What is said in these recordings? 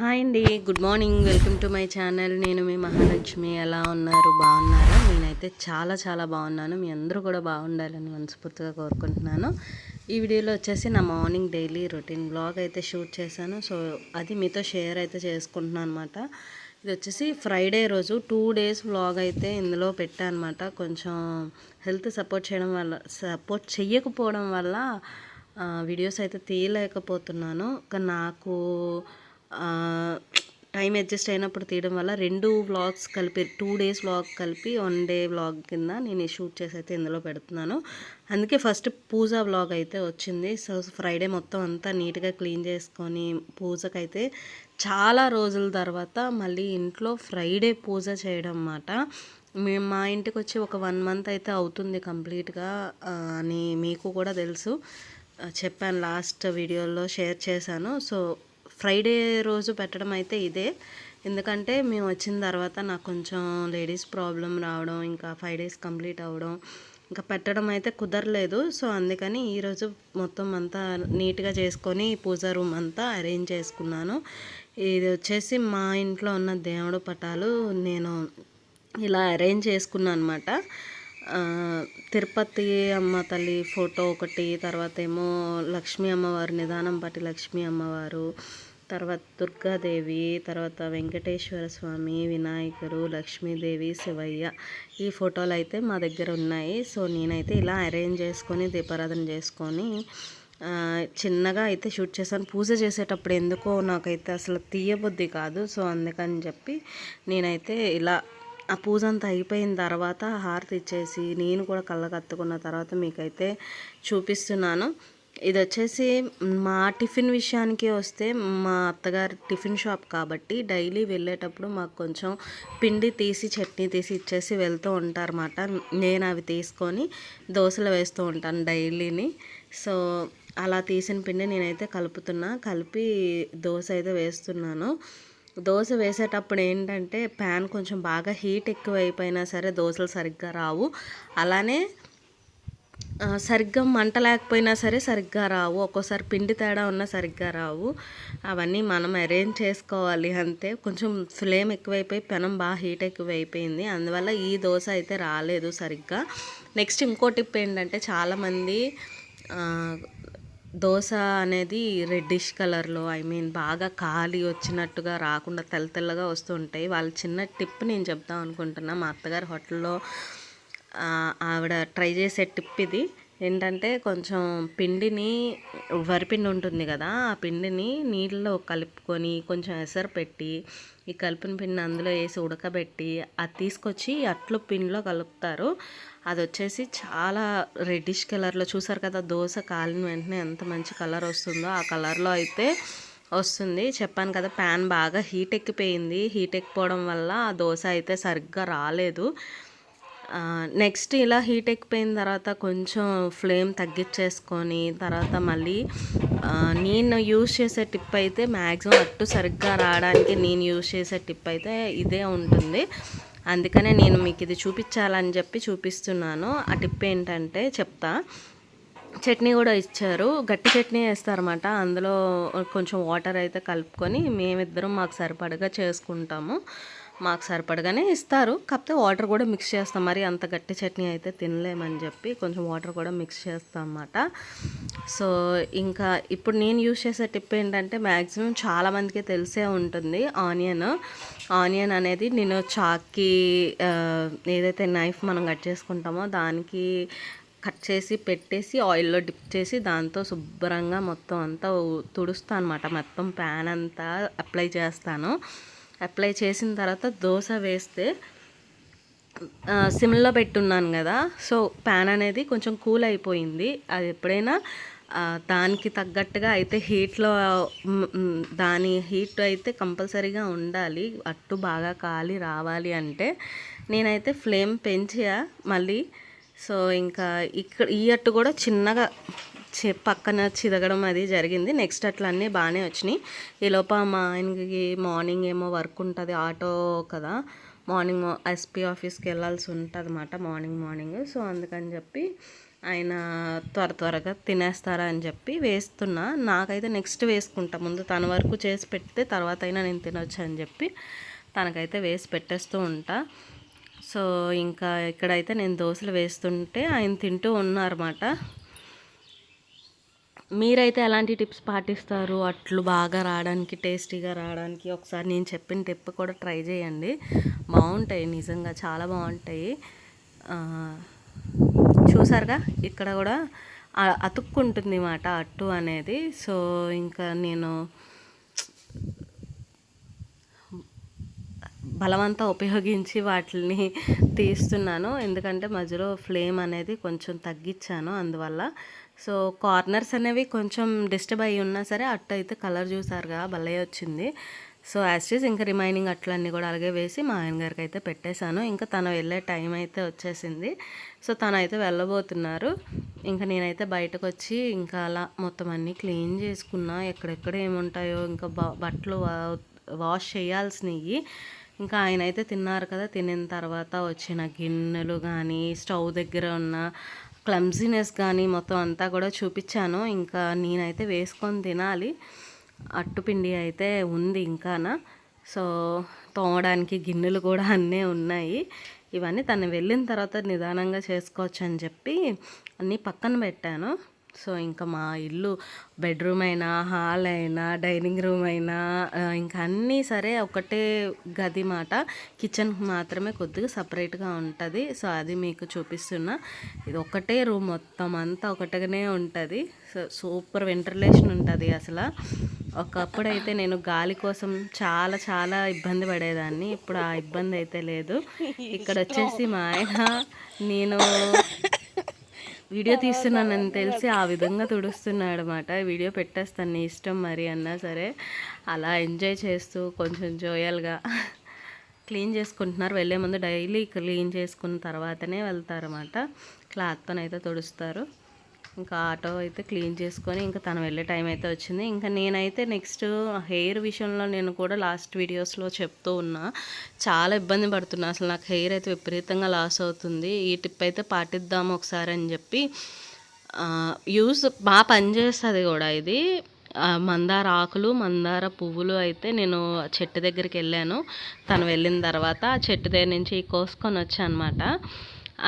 Hi అండి. Good morning. Welcome to my channel. నేను మీ మహాలక్ష్మి. ఎలా ఉన్నారు? బాగున్నారా? నేనైతే చాలా చాలా బాగున్నాను. మీ అందరూ కూడా బాగుండాలని మనస్ఫూర్తిగా కోరుకుంటున్నాను. ఈ వీడియోలో వచ్చేసి నా మార్నింగ్ డైలీ రొటీన్ బ్లాగ్ అయితే షూట్ చేశాను. సో అది మీతో షేర్ అయితే చేసుకుంటున్నాను అనమాట ఇది వచ్చేసి ఫ్రైడే రోజు. టూ డేస్ వ్లాగ్ అయితే ఇందులో పెట్టానమాట అనమాట కొంచెం హెల్త్ సపోర్ట్ చేయడం వల్ల సపోర్ట్ చెయ్యకపోవడం వల్ల వీడియోస్ అయితే తీయలేకపోతున్నాను. నాకు టైం అడ్జస్ట్ అయినప్పుడు తీయడం వల్ల రెండు వ్లాగ్స్ కలిపి టూ డేస్ వ్లాగ్ కలిపి వన్ డే వ్లాగ్ కింద నేను షూట్ చేసి అయితే ఇందులో పెడుతున్నాను. అందుకే ఫస్ట్ పూజ వ్లాగ్ అయితే వచ్చింది. సో ఫ్రైడే మొత్తం అంతా నీట్గా క్లీన్ చేసుకొని పూజకైతే చాలా రోజుల తర్వాత మళ్ళీ ఇంట్లో ఫ్రైడే పూజ చేయడం అన్నమాట. మేము మా ఇంటికి వచ్చి ఒక వన్ మంత్ అయితే అవుతుంది కంప్లీట్గా అని మీకు కూడా తెలుసు. చెప్పాను లాస్ట్ వీడియోలో షేర్ చేశాను. సో ఫ్రైడే రోజు పెట్టడం అయితే ఇదే. ఎందుకంటే మేము వచ్చిన తర్వాత నాకు కొంచెం లేడీస్ ప్రాబ్లం రావడం ఇంకా ఫైవ్ డేస్ కంప్లీట్ అవ్వడం ఇంకా పెట్టడం అయితే కుదరలేదు. సో అందుకని ఈరోజు మొత్తం అంతా నీట్గా చేసుకొని పూజా రూమ్ అంతా అరేంజ్ చేసుకున్నాను. ఇది వచ్చేసి మా ఇంట్లో ఉన్న దేవుడు పటాలు నేను ఇలా అరేంజ్ చేసుకున్నాను అనమాట తిరుపతి అమ్మ తల్లి ఫోటో ఒకటి తర్వాత ఏమో లక్ష్మీ అమ్మవారు నిదానం పాటి లక్ష్మీ అమ్మవారు తర్వాత దుర్గాదేవి తర్వాత వెంకటేశ్వర స్వామి వినాయకుడు లక్ష్మీదేవి శివయ్య ఈ ఫోటోలు అయితే మా దగ్గర ఉన్నాయి. సో నేనైతే ఇలా అరేంజ్ చేసుకొని దీపారాధన చేసుకొని చిన్నగా అయితే షూట్ చేశాను. పూజ చేసేటప్పుడు ఎందుకో నాకైతే అసలు తీయబుద్ధి కాదు. సో అందుకని చెప్పి నేనైతే ఇలా ఆ పూజ అంతా అయిపోయిన తర్వాత హారతి ఇచ్చేసి నేను కూడా కళ్ళ కత్తుకున్న తర్వాత మీకైతే చూపిస్తున్నాను. ఇది వచ్చేసి మా టిఫిన్ విషయానికి వస్తే మా అత్తగారి టిఫిన్ షాప్ కాబట్టి డైలీ వెళ్ళేటప్పుడు మాకు కొంచెం పిండి తీసి చట్నీ తీసి ఇచ్చేసి వెళ్తూ ఉంటారన్నమాట. నేను అవి తీసుకొని దోశలు వేస్తూ ఉంటాను డైలీని. సో అలా తీసిన పిండి నేనైతే కలుపుతున్నా. కలిపి దోశ అయితే వేస్తున్నాను. దోశ వేసేటప్పుడు ఏంటంటే ప్యాన్ కొంచెం బాగా హీట్ ఎక్కువ అయిపోయినా సరే దోశలు సరిగ్గా రావు. అలానే సరిగ్గా మంట లేకపోయినా సరే సరిగ్గా రావు. ఒక్కోసారి పిండి తేడా ఉన్నా సరిగ్గా రావు. అవన్నీ మనం అరేంజ్ చేసుకోవాలి అంతే. కొంచెం ఫ్లేమ్ ఎక్కువైపోయి పెనం బాగా హీట్ ఎక్కువైపోయింది. అందువల్ల ఈ దోశ అయితే రాలేదు సరిగ్గా. నెక్స్ట్ ఇంకో టిప్ ఏంటంటే చాలామంది దోశ అనేది రెడ్డిష్ కలర్లో ఐ మీన్ బాగా కాలి వచ్చినట్టుగా రాకుండా తెల్ల తెల్లగా వస్తుంటాయి. వాళ్ళ చిన్న టిప్ నేను చెప్దాం అనుకుంటున్నా. మా అత్తగారి హోటల్లో ఆవిడ ట్రై చేసే టిప్ ఇది. ఏంటంటే కొంచెం పిండిని వరిపిండి ఉంటుంది కదా ఆ పిండిని నీళ్ళలో కలుపుకొని కొంచెం ఎసరు పెట్టి ఈ కలిపిన పిండిని అందులో వేసి ఉడకబెట్టి అది తీసుకొచ్చి అట్లు పిండిలో కలుపుతారు. అది వచ్చేసి చాలా రెడ్డిష్ కలర్లో చూసారు కదా దోశ కాలిన వెంటనే ఎంత మంచి కలర్ వస్తుందో ఆ కలర్లో అయితే వస్తుంది. చెప్పాను కదా ప్యాన్ బాగా హీట్ ఎక్కిపోయింది. హీట్ ఎక్కిపోవడం వల్ల ఆ దోశ అయితే సరిగ్గా రాలేదు. నెక్స్ట్ ఇలా హీట్ ఎక్కిపోయిన తర్వాత కొంచెం ఫ్లేమ్ తగ్గించేసుకొని తర్వాత మళ్ళీ నేను యూజ్ చేసే టిప్ అయితే మ్యాక్సిమం అట్టు సరిగ్గా రావడానికి నేను యూజ్ చేసే టిప్ అయితే ఇదే ఉంటుంది. అందుకనే నేను మీకు ఇది చూపించాలని చెప్పి చూపిస్తున్నాను. ఆ టిప్ ఏంటంటే చెప్తా. చట్నీ కూడా ఇచ్చారు. గట్టి చట్నీ వేస్తారన్నమాట. అందులో కొంచెం వాటర్ అయితే కలుపుకొని మేమిద్దరం మాకు సరిపడగా చేసుకుంటాము. మాకు సరిపడగానే ఇస్తారు. కాకపోతే వాటర్ కూడా మిక్స్ చేస్తాం. మరి అంత గట్టి చట్నీ అయితే తినలేమని చెప్పి కొంచెం వాటర్ కూడా మిక్స్ చేస్తాం అన్నమాట. సో ఇంకా ఇప్పుడు నేను యూజ్ చేసే టిప్ ఏంటంటే మ్యాక్సిమం చాలామందికి తెలిసే ఉంటుంది ఆనియన్. ఆనియన్ అనేది నేను చాక్కి ఏదైతే నైఫ్ మనం కట్ చేసుకుంటామో దానికి కట్ చేసి పెట్టేసి ఆయిల్లో డిప్ చేసి దాంతో శుభ్రంగా మొత్తం అంతా తుడుస్తాను అనమాట మొత్తం ప్యాన్ అంతా అప్లై చేస్తాను. అప్లై చేసిన తర్వాత దోశ వేస్తే సిమ్లో పెట్టున్నాను కదా. సో ప్యాన్ అనేది కొంచెం కూల్ అయిపోయింది. అది ఎప్పుడైనా దానికి తగ్గట్టుగా అయితే హీట్లో దాని హీట్ అయితే కంపల్సరీగా ఉండాలి. అట్టు బాగా కాలి రావాలి అంటే నేనైతే ఫ్లేమ్ పెంచా మళ్ళీ. సో ఇంకా ఇక్కడ ఈ అట్టు కూడా చిన్నగా పక్కన చిదగడం అది జరిగింది. నెక్స్ట్ అట్లా అన్నీ బాగానే వచ్చినాయి. ఈ లోప మా ఆయనకి మార్నింగ్ ఏమో వర్క్ ఉంటుంది ఆటో కదా. మార్నింగ్ ఎస్పీ ఆఫీస్కి వెళ్ళాల్సి ఉంటుంది అన్నమాట మార్నింగ్ మార్నింగ్. సో అందుకని చెప్పి ఆయన త్వర త్వరగా తినేస్తారా అని చెప్పి వేస్తున్నా. నాకైతే నెక్స్ట్ వేసుకుంటా. ముందు తన వరకు చేసి పెడితే తర్వాత అయినా నేను తినొచ్చు అని చెప్పి తనకైతే వేసి పెట్టేస్తూ ఉంటా. సో ఇంకా ఇక్కడైతే నేను దోశలు వేస్తుంటే ఆయన తింటూ ఉన్నారన్నమాట. మీరైతే ఎలాంటి టిప్స్ పాటిస్తారు? అట్లు బాగా రావడానికి టేస్టీగా రావడానికి? ఒకసారి నేను చెప్పిన టిప్ కూడా ట్రై చేయండి. బాగుంటాయి నిజంగా చాలా బాగుంటాయి. చూసారుగా? ఇక్కడ కూడా అతుక్కుంటుంది మాట అట్టు అనేది. సో ఇంకా నేను బలవంతా ఉపయోగించి వాటిని తీస్తున్నాను. ఎందుకంటే మధ్యలో ఫ్లేమ్ అనేది కొంచెం తగ్గించాను. అందువల్ల సో కార్నర్స్ అనేవి కొంచెం డిస్టర్బ్ అయ్యి ఉన్నా సరే అట్ట అయితే కలర్ చూసారుగా భలే వచ్చింది. సో యాస్టీస్ ఇంకా రిమైనింగ్ అట్లన్నీ కూడా అలాగే వేసి మా ఆయన గారికి అయితే పెట్టేశాను. ఇంకా తను వెళ్ళే టైం అయితే వచ్చేసింది. సో తను అయితే వెళ్ళబోతున్నారు. ఇంకా నేనైతే బయటకు వచ్చి ఇంకా అలా మొత్తం అన్నీ క్లీన్ చేసుకున్నా. ఎక్కడెక్కడ ఏముంటాయో ఇంకా బట్టలు వాష్ చేయాల్సినవి ఇంకా ఆయన అయితే తిన్నారు కదా తినిన తర్వాత వచ్చిన గిన్నెలు కానీ స్టవ్ దగ్గర ఉన్న క్లమ్జీనెస్ కానీ మొత్తం అంతా కూడా చూపించాను. ఇంకా నేనైతే వేసుకొని తినాలి. అట్టుపిండి అయితే ఉంది ఇంకానా. సో తోమడానికి గిన్నెలు కూడా అన్నీ ఉన్నాయి. ఇవన్నీ తను వెళ్ళిన తర్వాత నిదానంగా చేసుకోవచ్చు అని చెప్పి అన్నీ పక్కన పెట్టాను. సో ఇంకా మా ఇల్లు బెడ్రూమ్ అయినా హాల్ అయినా డైనింగ్ రూమ్ అయినా ఇంకా అన్నీ సరే ఒకటే గది మాట. కిచెన్ మాత్రమే కొద్దిగా సపరేట్గా ఉంటుంది. సో అది మీకు చూపిస్తున్నా. ఇది ఒకటే రూమ్ మొత్తం అంతా ఒకటిగానే ఉంటుంది. సో సూపర్ వెంటిలేషన్ ఉంటుంది అసలు. ఒకప్పుడైతే నేను గాలి కోసం చాలా చాలా ఇబ్బంది పడేదాన్ని. ఇప్పుడు ఆ ఇబ్బంది అయితే లేదు. ఇక్కడ వచ్చేసి మా ఆయన నేను వీడియో తీస్తున్నానని తెలిసి ఆ విధంగా తుడుస్తున్నాడు అనమాట వీడియో పెట్టేస్తాను నీ ఇష్టం మరి అన్నా సరే. అలా ఎంజాయ్ చేస్తూ కొంచెం జోయల్గా క్లీన్ చేసుకుంటున్నారు. వెళ్ళే ముందు డైలీ క్లీన్ చేసుకున్న తర్వాతనే వెళ్తారన్నమాట. క్లాత్తోనైతే తుడుస్తారు. ఇంకా ఆటో అయితే క్లీన్ చేసుకొని ఇంకా తను వెళ్ళే టైం అయితే వచ్చింది. ఇంకా నేనైతే నెక్స్ట్ హెయిర్ విషయంలో నేను కూడా లాస్ట్ వీడియోస్లో చెప్తూ ఉన్నా చాలా ఇబ్బంది పడుతున్నా. అసలు నాకు హెయిర్ అయితే విపరీతంగా లాస్ అవుతుంది. ఈ టిప్ అయితే పాటిద్దాము ఒకసారి అని చెప్పి యూస్ బాగా పనిచేస్తుంది కూడా ఇది. మందార ఆకులు మందార పువ్వులు అయితే నేను చెట్టు దగ్గరికి వెళ్ళాను. తను వెళ్ళిన తర్వాత ఆ చెట్టు దగ్గర నుంచి కోసుకొని వచ్చాను అనమాట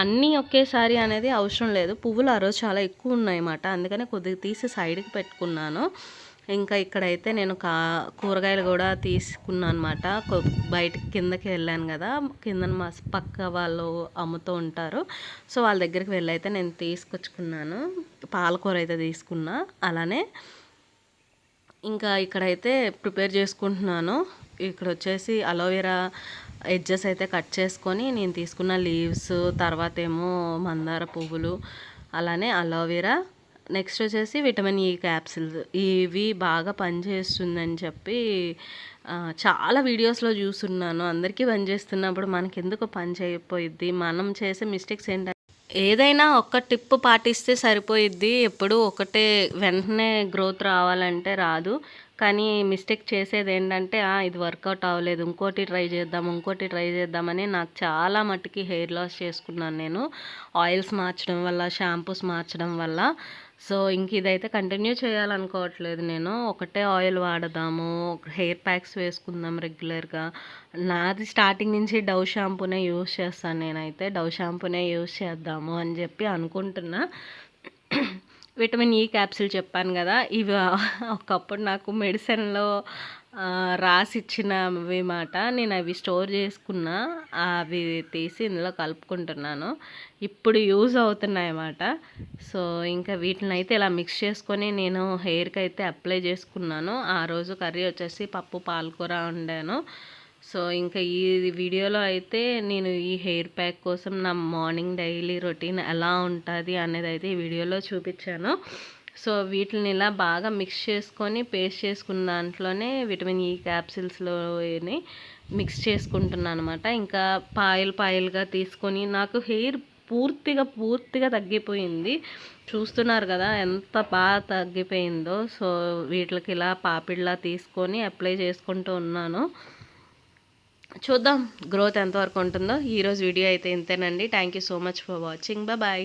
అన్నీ ఒకేసారి అనేది అవసరం లేదు. పువ్వులు ఆ రోజు చాలా ఎక్కువ ఉన్నాయన్నమాట. అందుకనే కొద్దిగా తీసి సైడ్కి పెట్టుకున్నాను. ఇంకా ఇక్కడైతే నేను కా కూరగాయలు కూడా తీసుకున్నాను అనమాట బయటకి కిందకి వెళ్ళాను కదా. కింద మా పక్క వాళ్ళు అమ్ముతూ ఉంటారు. సో వాళ్ళ దగ్గరికి వెళ్ళి అయితే నేను తీసుకొచ్చుకున్నాను. పాలకూర అయితే తీసుకున్నా. అలానే ఇంకా ఇక్కడైతే ప్రిపేర్ చేసుకుంటున్నాను. ఇక్కడ వచ్చేసి అలోవెరా ఎడ్జెస్ అయితే కట్ చేసుకొని నేను తీసుకున్న లీవ్స్ తర్వాత ఏమో మందార పువ్వులు అలానే అలోవెరా నెక్స్ట్ వచ్చేసి విటమిన్ ఈ క్యాప్సిల్స్ ఇవి బాగా పనిచేస్తుందని చెప్పి చాలా వీడియోస్లో చూస్తున్నాను. అందరికీ పనిచేస్తున్నప్పుడు మనకి ఎందుకు పని చేయకపోయిద్ది. మనం చేసే మిస్టేక్స్ ఏంటంటే ఏదైనా ఒక్క టిప్ పాటిస్తే సరిపోయిద్ది. ఎప్పుడు ఒకటే వెంటనే గ్రోత్ రావాలంటే రాదు. కానీ మిస్టేక్ చేసేది ఏంటంటే ఇది వర్కౌట్ అవ్వలేదు ఇంకోటి ట్రై చేద్దాం ఇంకోటి ట్రై చేద్దామని నాకు చాలా మట్టుకి హెయిర్ లాస్ చేసుకున్నాను నేను. ఆయిల్స్ మార్చడం వల్ల షాంపూస్ మార్చడం వల్ల. సో ఇంక ఇదైతే కంటిన్యూ చేయాలనుకోవట్లేదు నేను. ఒకటే ఆయిల్ వాడదాము హెయిర్ ప్యాక్స్ వేసుకుందాం రెగ్యులర్గా. నాది స్టార్టింగ్ నుంచి డవ్ షాంపూనే యూస్ చేస్తాను నేనైతే. డవ్ షాంపూనే యూస్ చేద్దాము అని చెప్పి అనుకుంటున్నా. విటమిన్ ఈ క్యాప్సిల్ చెప్పాను కదా. ఇవి ఒకప్పుడు నాకు మెడిసిన్లో రాసిచ్చినవి మాట. నేను అవి స్టోర్ చేసుకున్నా అవి తీసి ఇందులో కలుపుకుంటున్నాను. ఇప్పుడు యూజ్ అవుతున్నాయి అన్నమాట సో ఇంకా వీటిని అయితే ఇలా మిక్స్ చేసుకొని నేను హెయిర్కి అయితే అప్లై చేసుకున్నాను. ఆ రోజు కర్రీ వచ్చేసి పప్పు పాలకూర వండాను. సో ఇంకా ఈ వీడియోలో అయితే నేను ఈ హెయిర్ ప్యాక్ కోసం నా మార్నింగ్ డైలీ రొటీన్ ఎలా ఉంటుంది అనేది అయితే ఈ వీడియోలో చూపించాను. సో వీటిని ఇలా బాగా మిక్స్ చేసుకొని పేస్ట్ చేసుకున్న దాంట్లోనే విటమిన్ ఈ క్యాప్సిల్స్లోని మిక్స్ చేసుకుంటున్నాను అనమాట ఇంకా పాయల్ పాయల్గా తీసుకొని నాకు హెయిర్ పూర్తిగా పూర్తిగా తగ్గిపోయింది. చూస్తున్నారు కదా ఎంత బాగా తగ్గిపోయిందో. సో వీటికి ఇలా పాపిడ్లా తీసుకొని అప్లై చేసుకుంటూ ఉన్నాను. చూద్దాం. గ్రోత్ ఎంతవరకు ఉంటుందో. ఈరోజు వీడియో అయితే ఇంతేనండి. Thank you so much for watching bye